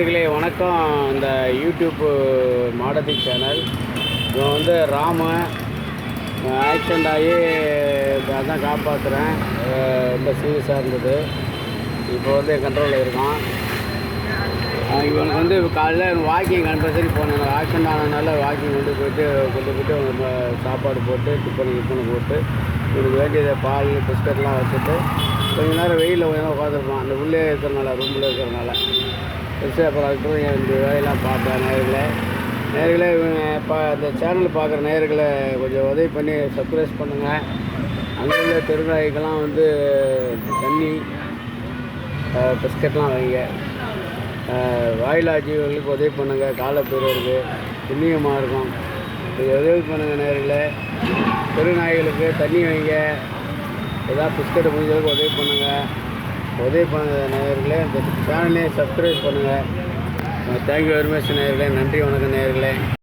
வணக்கம். இந்த YouTube மாடதி channel. இவன் வந்து ராம. ஆக்சிடெண்ட் ஆகி அதான் காப்பாற்றுறேன் ரொம்ப சீரியஸாக இருந்தது. இப்போ வந்து என் கண்ட்ரோலில் இருக்கான். இவனுக்கு வந்து காலையில் வாக்கிங் கம்பல்சரி போனேன் ஆக்சிடெண்ட் ஆனதுனால வாக்கிங் கொண்டு போயிட்டு கொண்டு போயிட்டு சாப்பாடு போட்டு டிஃபன் கிஃபன் போட்டு இவனுக்கு வேண்டியதை பால் பிஸ்கட்லாம் வச்சுட்டு கொஞ்ச நேரம் வெயிலில் கொஞ்ச நேரம் உட்காந்துருப்பான் அந்த உள்ளே இருக்கிறனால ரூமில் இருக்கிறனால. வச்சு இந்த வேலையெல்லாம் பார்ப்பேன் நேர்களை நேர்களை இவங்க இப்போ இந்த சேனல் பார்க்குற நேர்களை கொஞ்சம் உதவி பண்ணி சர்ப்ரைஸ் பண்ணுங்கள் அங்கே உள்ள தெருநாய்க்கெல்லாம் வந்து தண்ணி பிஸ்கட்லாம் வைங்க வாயிலா ஜீவர்களுக்கு உதவி பண்ணுங்கள் காலப்பேருக்கு புண்ணியமாக இருக்கும் இது உதவி பண்ணுங்கள் நேரில் தெருநாய்களுக்கு தண்ணி வைங்க ஏதாவது பிஸ்கட் முடிஞ்சளவுக்கு உதவி பண்ணுங்கள் உதவி பண்ண நேயர்களே இந்த சேனலையும் சப்ஸ்கிரைப் பண்ணுங்கள் தேங்க்யூ வெரி மச் நேயர்களே. நன்றி வணக்கம் நேயர்களே.